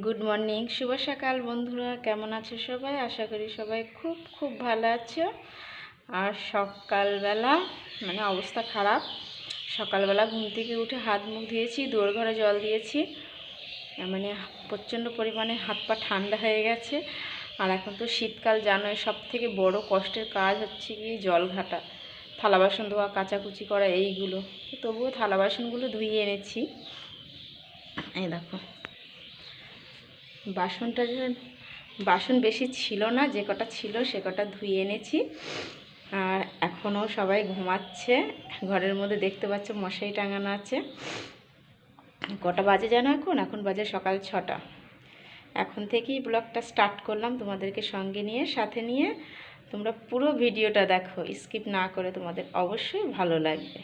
Good morning শুভ সকাল বন্ধুরা, কেমন আছো সবাই? আশা করি সবাই খুব খুব ভালো আছো। আর সকালবেলা মানে অবস্থা খারাপ। সকালবেলা ঘুম থেকে উঠে হাত মুখ ধুয়েছি ঘরে জল দিয়েছি। মানে প্রচণ্ড পরিমাণে হাত পা ঠান্ডা হয়ে গেছে। আর এখন তো শীতকাল, জানোই সব থেকে বড় কষ্টের কাজ হচ্ছে কি জল ঘাটা। থালা বাসন ধোয়া, কাচাকুচি করা, এইগুলো। তবুও থালা বাসনগুলো ধুয়ে এনেছি। এই দেখো। বাসনটা বাসন বেশি ছিল না, যে কটা ছিল সে কটা ধুয়ে এনেছি। আর এখনও সবাই ঘুমাচ্ছে। ঘরের মধ্যে দেখতে পাচ্ছ মশারি টাঙানো আছে। কটা বাজে জানো এখন? এখন বাজে সকাল ছটা। এখন থেকেই ব্লগটা স্টার্ট করলাম তোমাদেরকে সঙ্গে নিয়ে, সাথে নিয়ে। তোমরা পুরো ভিডিওটা দেখো। স্কিপ না করে তোমাদের অবশ্যই ভালো লাগবে।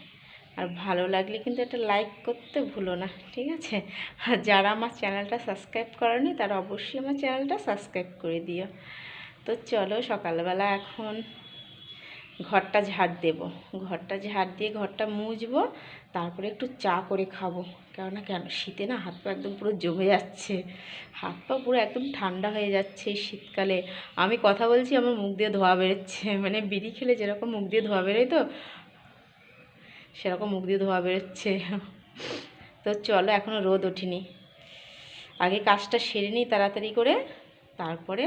আর ভালো লাগলে কিন্তু একটা লাইক করতে ভুলো না, ঠিক আছে? আর যারা আমার চ্যানেলটা সাবস্ক্রাইব করেনি, তারা অবশ্যই আমার চ্যানেলটা সাবস্ক্রাইব করে দিও। তো চলো সকালবেলা এখন ঘরটা ঝাড় দেব। ঘরটা ঝাড় দিয়ে ঘরটা মুছবো, তারপরে একটু চা করে খাব। কেননা কেন? শীতে না হাত পা একদম পুরো জমে যাচ্ছে। হাত পা পুরো একদম ঠান্ডা হয়ে যাচ্ছে শীতকালে। আমি কথা বলছি, আমার মুখ দিয়ে ধোয়া বেরোচ্ছে। মানে বিড়ি খেলে যেরকম মুখ দিয়ে ধোয়া বেরোয় তো সেরকম মুখ দিয়ে ধোয়া বেরোচ্ছে। তো চলো এখনও রোদ ওঠেনি। আগে কাজটা সেরে নিই তাড়াতাড়ি করে, তারপরে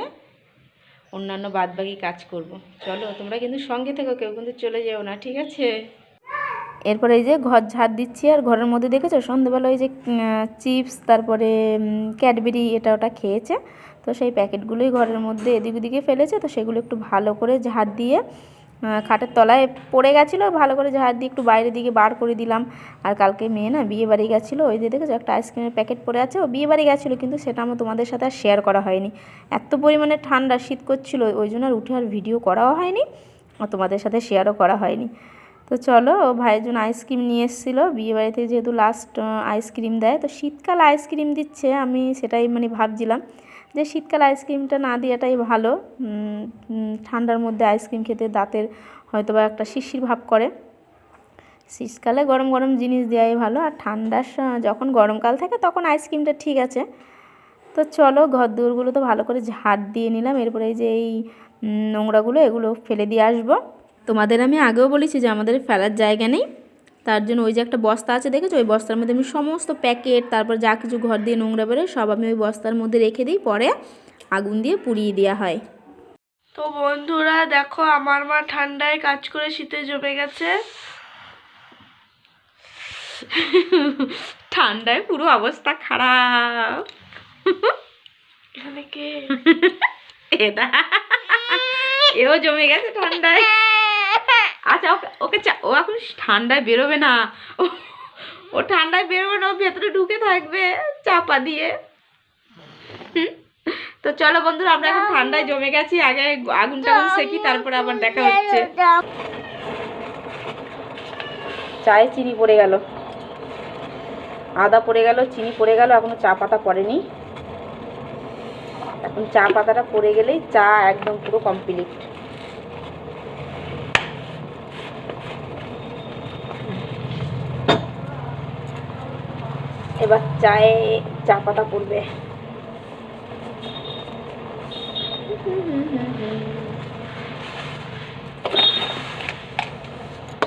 অন্যান্য বাদবাকি কাজ করব। চলো, তোমরা কিন্তু সঙ্গে থেকো, কেউ কিন্তু চলে যেও না, ঠিক আছে? এরপরে এই যে ঘর ঝাড় দিচ্ছি, আর ঘরের মধ্যে দেখেছ? সন্ধ্যেবেলা ওই যে চিপস, তারপরে ক্যাডবেরি, এটা ওটা খেয়েছে। তো সেই প্যাকেটগুলোই ঘরের মধ্যে এদিক ওদিকে ফেলেছে, তো সেগুলো একটু ভালো করে ঝাড় দিয়ে খাটের তলায় পড়ে গেছিল, ভালো করে ঝাড় দিয়ে একটু বাইরের দিকে বার করে দিলাম। আর কালকে মেয়ে না বিয়ে বাড়ি গেছিল, ওই যে দেখেছ একটা আইসক্রিমের প্যাকেট পড়ে আছে, ও বিয়ে বাড়ি গেছিল, কিন্তু সেটা আমার তোমাদের সাথে আর শেয়ার করা হয়নি। এত পরিমাণে ঠান্ডা শীত করছিল, ওই জন্য আর উঠে আর ভিডিও করাও হয়নি, আর তোমাদের সাথে শেয়ারও করা হয়নি। তো চলো, ও ভাইয়ের জন্য আইসক্রিম নিয়ে এসেছিল, বিয়ে বাড়িতে যেহেতু লাস্ট আইসক্রিম দেয়, তো শীতকাল আইসক্রিম দিচ্ছে, আমি সেটাই মানে ভাবছিলাম। যে শীতকাল আইসক্রিমটা না দেওয়াটাই ভালো। ঠান্ডার মধ্যে আইসক্রিম খেতে দাঁতের হয়তো বা একটা শিশির ভাব করে। শীতকালে গরম গরম জিনিস দেওয়াই ভালো। আর ঠান্ডার যখন গরমকাল থাকে তখন আইসক্রিমটা ঠিক আছে। তো চলো ঘর দুয়ারগুলো তো ভালো করে ঝাড় দিয়ে নিলাম। এরপরে যে এই নোংরাগুলো এগুলো ফেলে দিয়ে আসব। তোমাদের আমি আগেও বলেছি যে আমাদের ফেলার জায়গা নেই। তার জন্য ওই যে একটা বস্তা আছে দেখেছ? ওই বস্তার মধ্যে আমি সমস্ত প্যাকেট তারপর যা কিছু ঘর দিয়ে নোংরা বেরোয় সব আমি ওই বস্তার মধ্যে রেখে দিই পরে আগুন দিয়ে পুড়িয়ে দেওয়া হয়। তো বন্ধুরা দেখো আমার মা ঠান্ডায় কাজ করে শীতে জমে গেছে। ঠান্ডায় পুরো অবস্থা খারাপ। এখানে কে? এটা এও জমে গেছে ঠান্ডায়। আচ্ছা ওকে ওকে ও এখন ঠান্ডায় বেরোবে না। ও ঠান্ডায় বেরোবে না, ও ভেতরে ঢুকে থাকবে চাপা দিয়ে। তো চলো বন্ধুরা, আমরা এখন ঠান্ডায় জমে গেছি। আগে আগুনটা আগুন সেকি, তারপরে আবার দেখা হচ্ছে। চায়ে চিনি পড়ে গেল। আদা পড়ে গেল, চিনি পড়ে গেল, এখনও চা পাতা পড়েনি। এখন চা পাতাটা পড়ে গেলেই চা একদম পুরো কমপ্লিট এবার চায়ে চা পাতা পড়বে।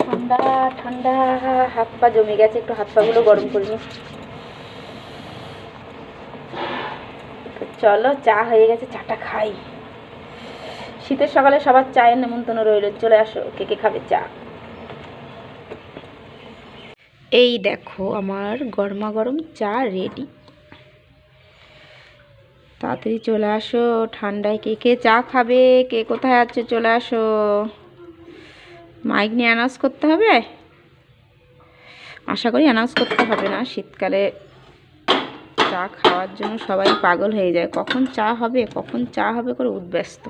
ঠান্ডা ঠান্ডা, হাত পা জমে গেছে, একটু হাত পা পাগুলো গরম করে নি চলো, চা হয়ে গেছে, চাটা খাই। শীতের সকালে সবার চায়ের নেমন্তন্ন রইল, চলে আসো, কে কে খাবে চা? এই দেখো আমার গরমা গরম চা রেডি তাড়াতাড়ি চলে আসো, ঠান্ডায় কে কে চা খাবে, কে কোথায় আছে চলে আসো। মাইক নিয়ে অ্যানাউন্স করতে হবে? আশা করি অ্যানাউন্স করতে হবে না, শীতকালে চা খাওয়ার জন্য সবাই পাগল হয়ে যায়। কখন চা হবে, কখন চা হবে করে উদ্ব্যস্ত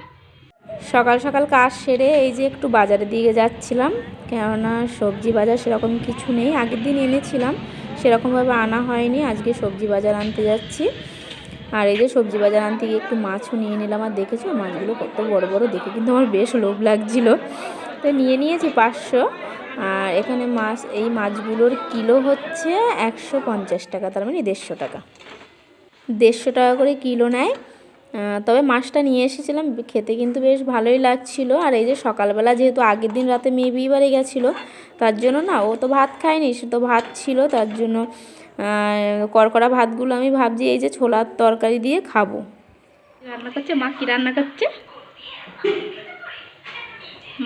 সকাল সকাল কাজ সেরে এই যে একটু বাজারের দিকে যাচ্ছিলাম, কেননা সবজি বাজার সেরকম কিছু নেই। আগের দিন এনেছিলাম, সেরকমভাবে আনা হয়নি, আজকে সবজি বাজার আনতে যাচ্ছি। আর এই যে সবজি বাজার আনতে গিয়ে একটু মাছও নিয়ে নিলাম, আর দেখেছ মাছগুলো কত বড় বড়, দেখে কিন্তু আমার বেশ লোভ লাগছিল। তো নিয়ে নিয়েছি পাঁচশো, আর এখানে মাছ, এই মাছগুলোর কিলো হচ্ছে একশো পঞ্চাশ টাকা, তার মানে দেড়শো টাকা। দেড়শো টাকা করে কিলো নেয় তবে মাছটা নিয়ে এসেছিলাম খেতে কিন্তু বেশ ভালোই লাগছিল। আর এই যে সকালবেলা যেহেতু আগের দিন রাতে মেয়ে বিয়ে বাড়ি গেছিল তার জন্য না ও তো ভাত খায়নি সে তো ভাত ছিল তার জন্য আহ, কড়কড়া ভাতগুলো আমি ভাবছি এই যে ছোলার তরকারি দিয়ে খাব। রান্না করছে মা? কি রান্না করছে?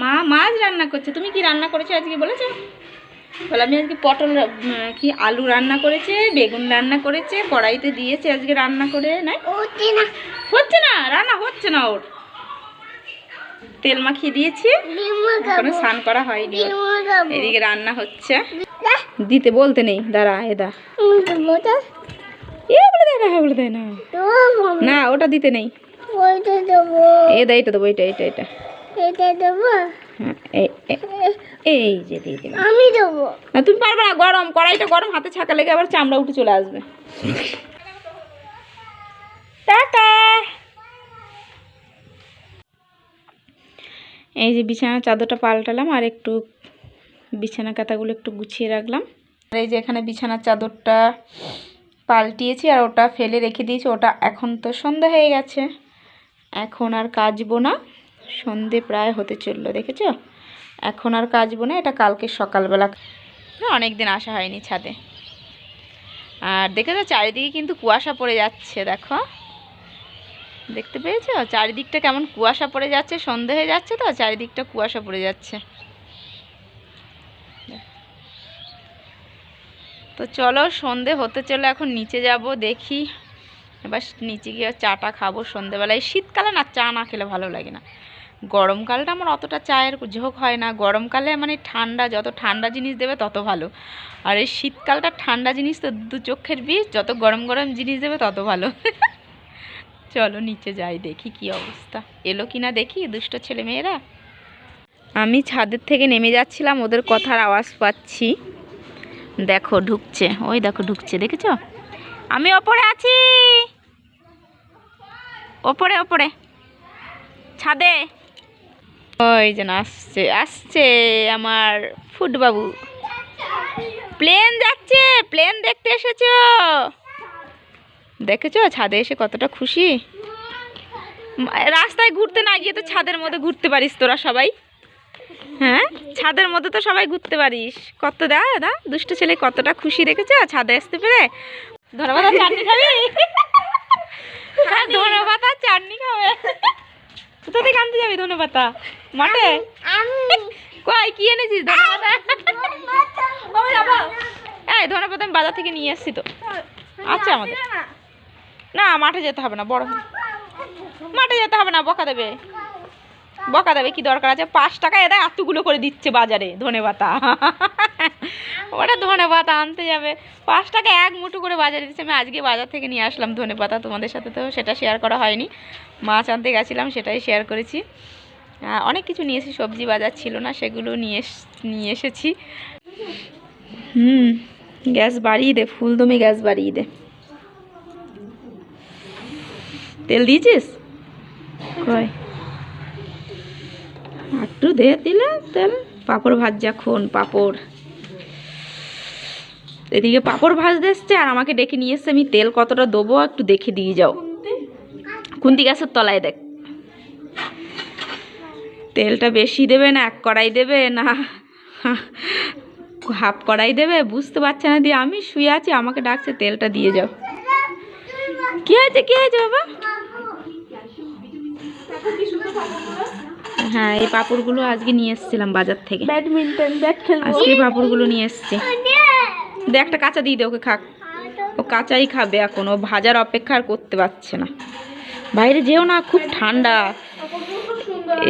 মা মাছ রান্না করছে। তুমি কি রান্না করেছ আজকে বলেছ? বলে আমি আজকে পটল কি আলু রান্না করেছে বেগুন রান্না করেছে কড়াইতে দিয়েছে আজকে রান্না করে নাই? হচ্ছে না। রান্না হচ্ছে না ওর। তেল মাখিয়ে দিয়েছি। এখনও স্নান করা হয়নি এদিকে রান্না হচ্ছে। দিতে বলতে নেই। দাঁড়া এ দা। এ বলে দেয় না বলে দেয় না। না ওটা দিতে নেই। এ দা এটা দেবো এটা এটা এটা হ্যাঁ এই- এই- এই যে দিয়ে আমি দেবো। তুমি পারবে না গরম কড়াইটা গরম হাতে ছাকা লেগে আবার চামড়া উঠে চলে আসবে। টাটা। এই যে বিছানা চাদরটা পাল্টালাম আর একটু বিছানা কাঁথাগুলো একটু গুছিয়ে রাখলাম। আর এই যে এখানে বিছানার চাদরটা পাল্টিয়েছি আর ওটা ফেলে রেখে দিয়েছি ওটা এখন তো সন্ধ্যা হয়ে গেছে। এখন আর কাচবো না। সন্ধে প্রায় হতে চলল, দেখেছ? এখন আর কাচবো না, এটা কালকে সকালবেলা। অনেক দিন আসা হয়নি ছাদে। আর দেখে দেখেছ, চারিদিকে কিন্তু কুয়াশা পড়ে যাচ্ছে, দেখো। দেখতে পেয়েছ? চারিদিকটা কেমন কুয়াশা পড়ে যাচ্ছে, সন্ধে হয়ে যাচ্ছে তো, চারিদিকটা কুয়াশা পড়ে যাচ্ছে। তো চলো, সন্ধে হতে চলো এখন নিচে যাব, দেখি। এবার নিচে গিয়ে চাটা খাব সন্ধেবেলায়। শীতকালে না চা না খেলে ভালো লাগে না। গরমকালটা আমার অতটা চায়ের ঝোঁক হয় না। গরমকালে মানে ঠান্ডা, যত ঠান্ডা জিনিস দেবে তত ভালো। আর এই শীতকালটা ঠান্ডা জিনিস তো দু চোখের বিষ, যত গরম গরম জিনিস দেবে তত ভালো। চলো নিচে যাই, দেখি কি অবস্থা। এলো কি না দেখি, দুষ্ট ছেলে মেয়েরা? আমি ছাদের থেকে নেমে যাচ্ছিলাম, ওদের কথার আওয়াজ পাচ্ছি। দেখো, ঢুকছে। ওই দেখো, ঢুকছে, দেখেছ? আমি ওপরে আছি! ওপরে ওপরে। ছাদে! ওই যেন আসছে আসছে আমার ফুটবাবু। প্লেন যাচ্ছে, প্লেন দেখতে এসেছ? দেখেছ? ছাদে এসে কতটা খুশি। রাস্তায় ঘুরতে না গিয়ে তো ছাদের মধ্যে ঘুরতে পারিস তোরা সবাই। হ্যাঁ? ছাদের মধ্যে তো সবাই ঘুরতে পারিস। কত দা দা, দুষ্ট ছেলে কতটা খুশি দেখেছ? ছাদে আসতে পেরে? ধন্যবাদ আর চাটনি খাবি? হ্যাঁ ধন্যবাদ আর চাটনি খাবে। কোথা থেকে আনতে যাবি ধন্যবাদ মাঠে? কই কি এনেছিস ধন্যবাদ? এই ধন্যবাদ আমি বাজার থেকে নিয়ে এসেছি তো। আচ্ছা আমাদের। না। মাঠে যেতে হবে না বড় মাঠে যেতে হবে না বকা দেবে। বকা দেবে কি দরকার আছে? পাঁচ টাকা এদের এতগুলো করে দিচ্ছে বাজারে ধনে ওটা ধনে পাতা আনতে যাবে। পাঁচ টাকা এক মুঠো করে বাজারে দিচ্ছে আমি আজকে বাজার থেকে নিয়ে আসলাম ধনে পাতা। তোমাদের সাথে তো সেটা শেয়ার করা হয়নি। মাছ আনতে গেছিলাম, সেটাই শেয়ার করেছি। অনেক কিছু নিয়ে এসেছি। সবজি বাজার ছিল না, সেগুলো নিয়ে নিয়ে এসেছি। হুম, গ্যাস বাড়িয়ে দে, ফুলদমে গ্যাস বাড়িয়ে দে। তেল দিয়েছিস? কই? একটু দে দিলে তেল, পাঁপড় ভাজা, খুন, পাঁপড়। এদিকে পাঁপড় ভাজতে এসছে আর আমাকে ডেকে নিয়ে এসছে আমি তেল কতটা দেবো একটু দেখে দিয়ে যাও। কুন্তি গ্যাসের তলায় দেখ। তেলটা বেশি দেবে না এক কড়াই দেবে না হাফ কড়াই দেবে বুঝতে পারছে না দিয়ে আমি শুয়ে আছি আমাকে ডাকছে তেলটা দিয়ে যাও। কি হয়েছে কি হয়েছে বাবা? হ্যাঁ এই পাঁপড়গুলো আজকে নিয়ে এসেছিলাম বাজার থেকে। ব্যাডমিন্টন ব্যাট খেলব। আজকে পাঁপড়গুলো নিয়ে এসছে। দে একটা কাঁচা দিয়ে দে ওকে খাক। ও কাঁচাই খাবে এখন ও ভাজার অপেক্ষা আর করতে পারছে না। বাইরে যেও না খুব ঠান্ডা।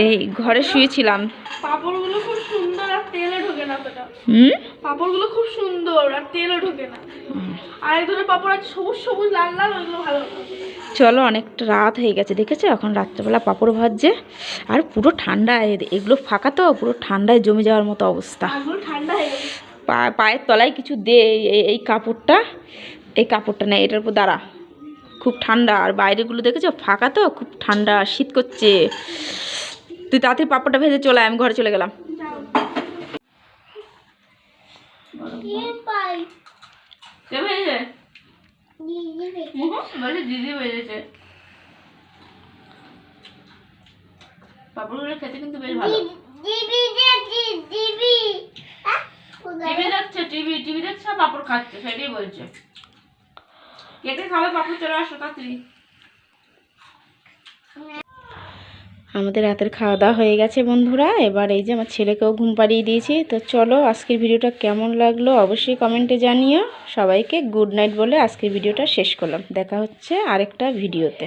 এই ঘরে শুয়েছিলাম। পাপড়গুলো খুব সুন্দর আর তেলে ঢোকে না হুম? পাপড়গুলো খুব সুন্দর আর তেলে ঢোকে না। আর এক ধরনের পাপড় আছে সবুজ সবুজ লাল লাল ওইগুলো ভালো চলো অনেকটা রাত হয়ে গেছে দেখেছ? এখন রাত্রেবেলা পাঁপড় ভাজছে। আর পুরো ঠান্ডা এগুলো ফাঁকা তো পুরো ঠান্ডায় জমে যাওয়ার মতো অবস্থা। ঠান্ডা হয়ে গেছে। পা- পায়ের তলায় কিছু দে এই- এই কাপড়টা এই কাপড়টা নেই এটার উপর দাঁড়া। খুব ঠান্ডা আর বাইরেগুলো দেখেছ? ফাঁকা তো? খুব ঠান্ডা শীত করছে। তুই তাড়াতাড়ি পাপড়টা ভেজে চলে আয়, আমি ঘরে চলে গেলাম। পাই বলে দিদি বেজেছে পাপড়গুলো খেতে কিন্তু বেশ ভালো। টিভি দেখছে টিভি টিভি দেখছে পাপড় খাচ্ছে সেটাই বলছে। কেটে খাবে পাপড় চলে আসো তাড়াতাড়ি। আমাদের রাতের খাওয়া দাওয়া হয়ে গেছে বন্ধুরা এবার এই যে আমার ছেলেকেও ঘুম পাড়িয়ে দিয়েছি। তো চলো আজকের ভিডিওটা কেমন লাগল অবশ্যই কমেন্টে জানিও। সবাইকে গুড নাইট বলে আজকের ভিডিওটা শেষ করলাম। দেখা হচ্ছে আরেকটা ভিডিওতে।